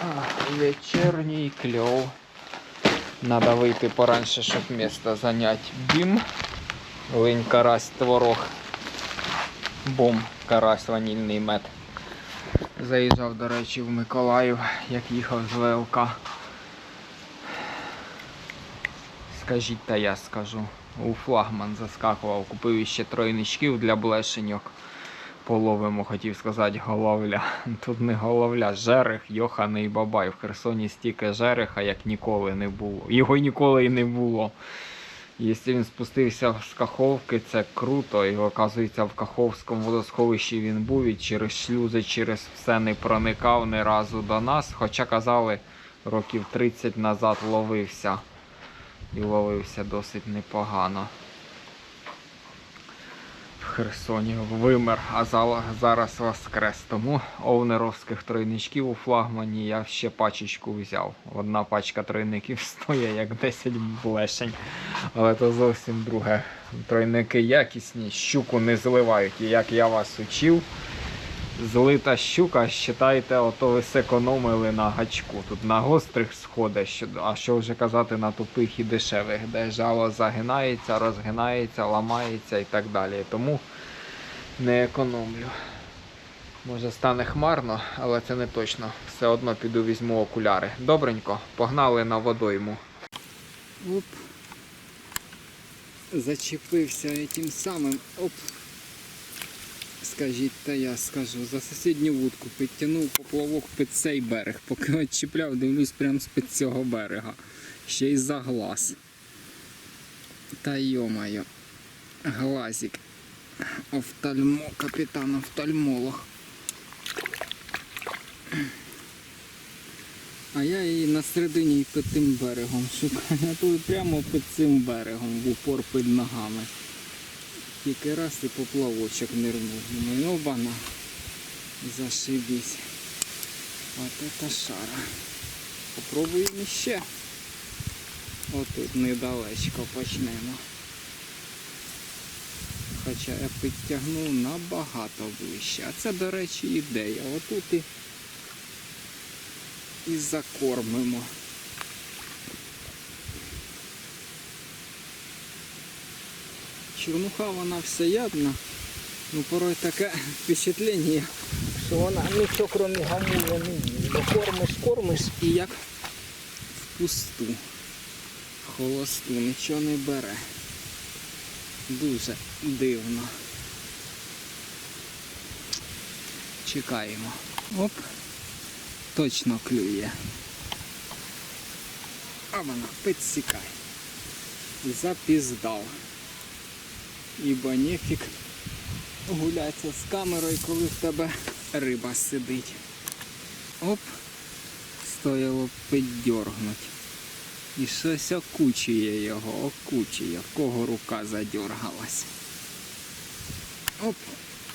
А, вечерний клев. Надо вийти пораньше, щоб місто зайняти. Бім. Линь карась творог. Бум, карась ванільний мед. Заїжджав, до речі, в Миколаїв, як їхав з ВЛК. Скажіть, та я скажу. У флагман заскакував, купив іще тройничків для блешеньок. Половимо, хотів сказати, головля. Тут не головля, жерех, йоханий бабай. В Херсоні стільки жереха, як ніколи не було. Його ніколи і не було. Якщо він спустився з Каховки, це круто. І оказується, в Каховському водосховищі він був і через шлюзи, через все не проникав ні разу до нас. Хоча казали, років 30 назад ловився. І ловився досить непогано. В Херсоні вимер, а зараз воскрес. Тому овнеровських тройничків у флагмані я ще пачечку взяв. Одна пачка тройників стоїть як 10 блешень. Але то зовсім друге. Тройники якісні, щуку не зливають. І як я вас учив, злита щука, вважайте, ото ви зекономили на гачку. Тут на гострих що- а що вже казати на тупих і дешевих, де жало загинається, розгинається, ламається і так далі. Тому не економлю. Може стане хмарно, але це не точно. Все одно піду візьму окуляри. Добренько, погнали на водойму. Оп. Зачепився этим самим. Оп. Скажіть, та я скажу. За сусідню вудку підтягнув поплавок під цей берег. Поки відчіпляв, дивлюсь прямо з-під цього берега. Ще й за глаз. Та йомайо. Глазик. Офтальмо, капітан офтальмолог. А я її на середині під тим берегом шукаю. А тут прямо під цим берегом, в упор під ногами. Тільки раз і поплавочок нирнув. Думаю, обана. Зашибісь. От это шара. Попробуємо ще. Отут недалечко почнемо. Хоча я підтягнув набагато ближче. А це, до речі, ідея. Отут і, і закормимо. Чернуха вона всеядна. Ну порой таке впечатлення, що вона нічого крім гамуля не. Бо кормиш, кормиш і як впусту. Холосту, нічого не бере. Дуже дивно. Чекаємо. Оп. Точно клює. А вона підсікай. Запіздав. Ібо нефік гулятися з камерою, коли в тебе риба сидить. Оп, стояло піддергнуть. І щось окучує його, окучує, в кого рука задергалась. Оп,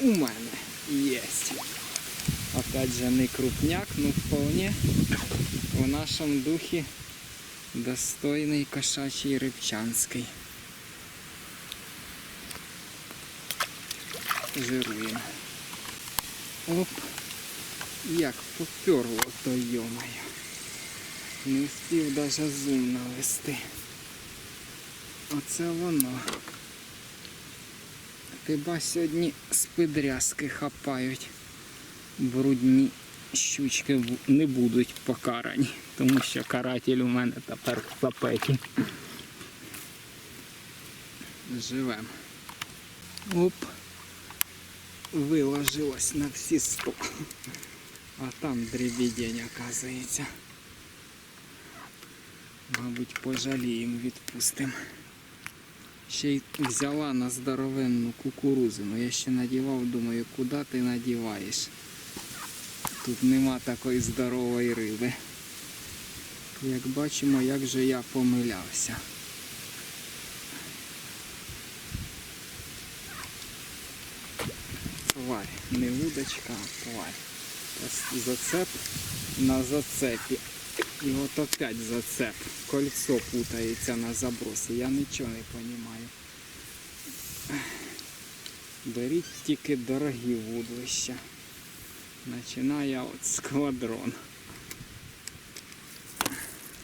у мене єсть. Опять же не крупняк, ну вполне в нашому духі достойний кошачий рибчанський. Жируємо. Оп, як поперло, то йомаю. Не встиг навіть зум навести. Оце воно. Хіба сьогодні з підрязки хапають. Брудні щучки не будуть покарані, тому що каратель у мене тепер в папеті. Живем. Оп. Виложилось на всі сто. А там дребідень, оказується. Мабуть, пожаліємо, відпустимо. Ще й взяла на здоровенну кукурузину. Я ще надівав, думаю, куди ти надіваєш? Тут нема такої здорової риби. Як бачимо, як же я помилявся. Тварь, не удочка, а тварь. Зацеп на зацепі. І от опять зацеп. Кольцо путається на забросі. Я нічого не розумію. Беріть тільки дорогі вудлища. Починає от сквадрон.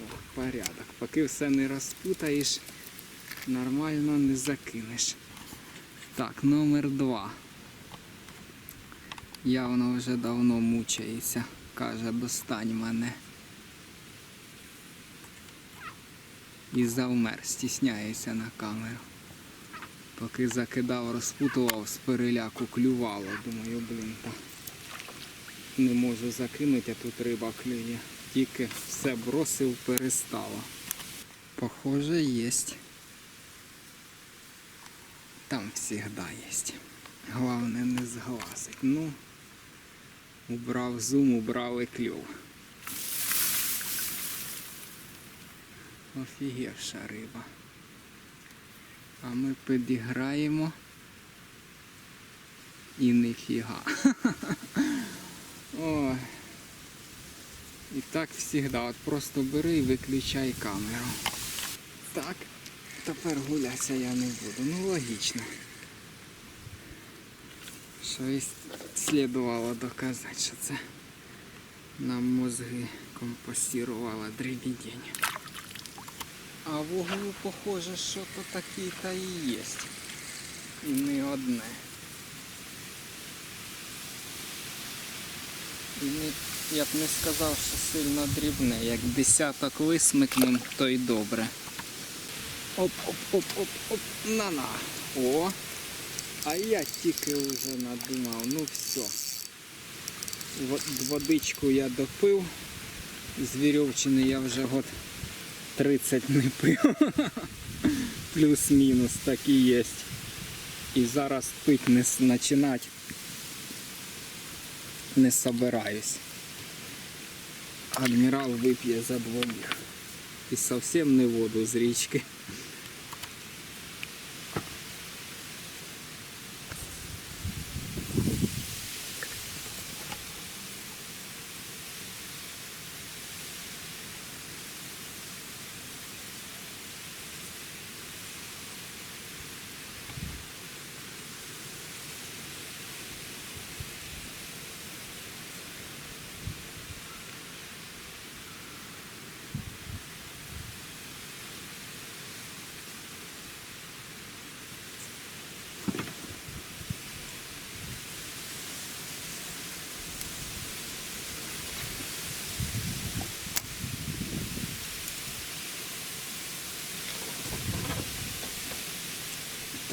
О, порядок. Поки все не розпутаєш, нормально не закинеш. Так, номер два. Явно вже давно мучається. Каже, достань мене. І завмер, стісняється на камеру. Поки закидав, розпутував, з переляку клювало. Думаю, блін, та не можу закинути, а тут риба клює. Тільки все бросив, перестало. Похоже, єсть. Там завжди єсть. Головне не зглазить. Ну, убрав зум, убрав і клюв. Офігевша риба. А ми підіграємо. І ніфіга. Ой. І так завжди. От просто бери і виключай камеру. Так, тепер гулятися я не буду. Ну логічно. Що і слідувало доказати, що це нам мозги компостувало дребідень. А в углу похоже, що то такий та і є. І не одне. І не, я б не сказав, що сильно дрібне. Як десяток висмикнем, то й добре. Оп-оп-оп-оп-оп. На-на. О. А я тільки вже надумав. Ну все. Вод- Водичку я допив. З вірьовчини я вже год 30 не пив. Плюс-мінус так і є. І зараз пить не починати не собираюсь. Адмірал вип'є за двоїх. І зовсім не воду з річки.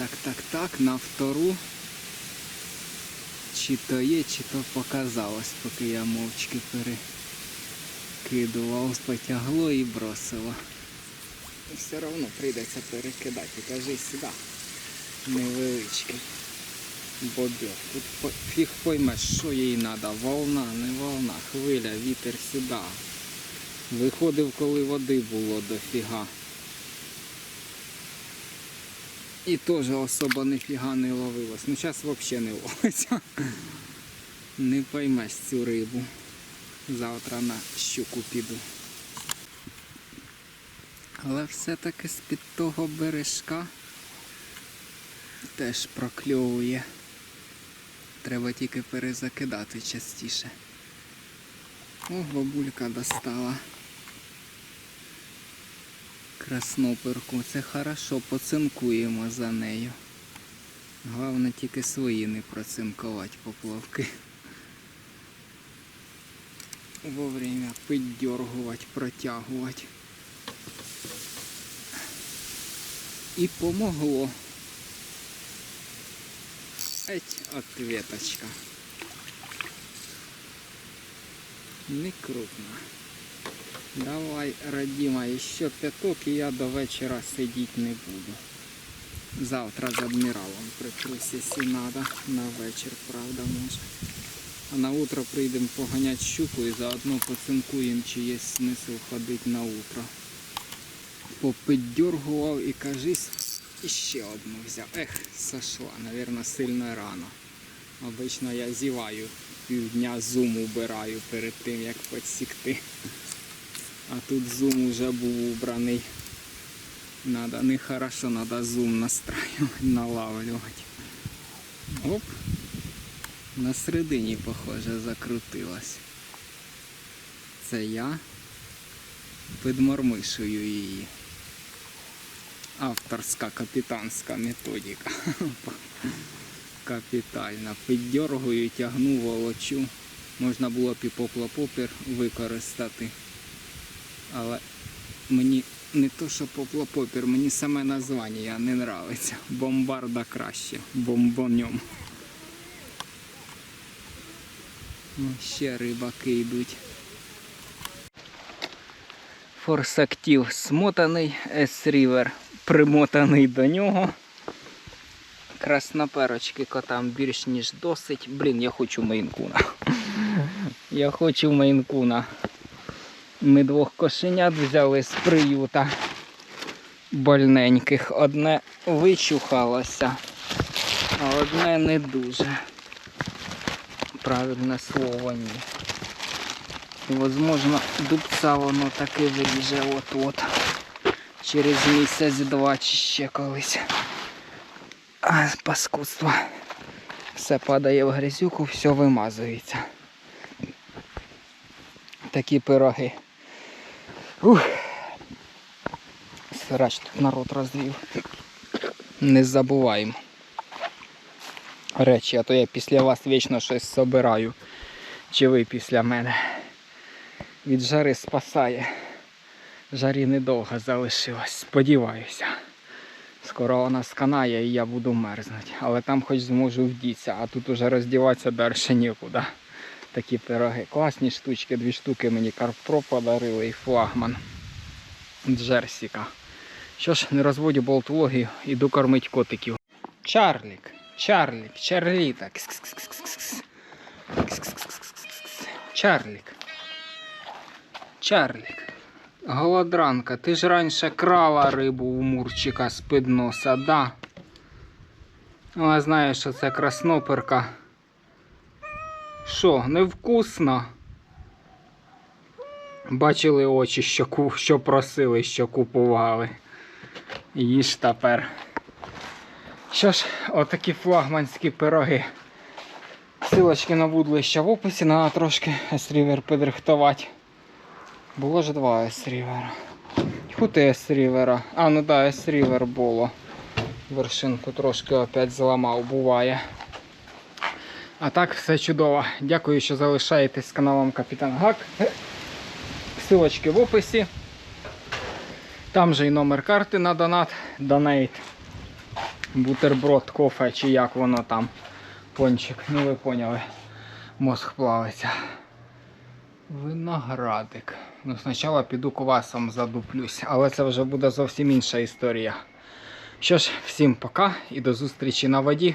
Так, так, так, на втору. Чи то є, чи то показалось, поки я мовчки перекидував, потягло і бросило. І все одно прийдеться перекидати. Кажи сюди. Невеличкий. Бобер. Тут фіг поймеш, що їй треба. Волна, не волна, хвиля, вітер сюди. Виходив, коли води було дофіга. І теж особо ніфіга не ловилось. Ну зараз взагалі не ловиться. Не поймеш цю рибу. Завтра на щуку піду. Але все-таки з-під того бережка теж прокльовує. Треба тільки перезакидати частіше. О, бабулька достала красноперку. Це хорошо, поцинкуємо за нею. Головне тільки свої не процинкувати поплавки. Вовремя піддергувати, протягувати. І помогло. Еть, ответочка. Не крупно. Давай, родима, ще п'яток і я до вечора сидіти не буду. Завтра з адміралом прикрусь, якщо треба. На вечір, правда, може. А на утро прийдемо поганяти щуку і заодно поцинкуємо, чи є смисл ходити на утро. Попиддергував і кажись, іще одну взяв. Ех, сошла, навірно, сильно рано. Обично я зіваю, півдня зум убираю перед тим, як підсікти. А тут зум уже був убраний. Надо нехорошо, надо зум настраивать, налавлювати. Оп. На середині, похоже, закрутилась. Це я. Підмормишую її. Авторська капітанська методика. Капітальна. Піддергую, тягну, волочу. Можна було б і поплапопір використати. Але мені не то, що поплапопір, мені саме названня не нравиться. Бомбарда краще. Бомбоньом. Ну, ще рибаки йдуть. Форсактів смотаний, S-River примотаний до нього. Красноперочки котам більш ніж досить. Блін, я хочу мейнкуна. Я хочу мейнкуна. Ми двох кошенят взяли з приюта больненьких. Одне вичухалося, а одне не дуже. Правильне слово ні. Возможно, дубця воно таки виріже от-от. Через місяць-два чи ще колись. А, паскудство. Все падає в грязюку, все вимазується. Такі пироги. Ух. Срач тут народ розвів. Не забуваємо. Речі, а то я після вас вічно щось собираю. Чи ви після мене? Від жари спасає. Жарі недовго залишилось, сподіваюся. Скоро вона сканає і я буду мерзнути. Але там хоч зможу вдітися, а тут уже роздіватися далі нікуди. Такі пироги. Класні штучки, дві штуки мені Карпро подарили і флагман Джерсіка. Що ж, не розводю болтологію, іду кормить котиків. Чарлік, Чарлік, Чарліта. Чарлік. Чарлік. Голодранка, ти ж раніше крала рибу у Мурчика з під носа, да? Вона знає, що це красноперка. Що, невкусно? Бачили очі, що, що просили, що купували. Їж тепер. Що ж, отакі флагманські пироги. Силочки на вудлища в описі, треба трошки S-River підрихтувати. Було ж два S-River. Хути S-River. А, ну да, S-River було. Вершинку трошки опять зламав, буває. А так, все чудово. Дякую, що залишаєтесь з каналом Капітан Гак. Силочки в описі. Там же і номер карти на донат. Донейт. Бутерброд, кофе чи як воно там. Пончик. Ну ви поняли. Мозг плавиться. Виноградик. Ну, спочатку піду квасом задуплюсь, але це вже буде зовсім інша історія. Що ж, всім пока і до зустрічі на воді.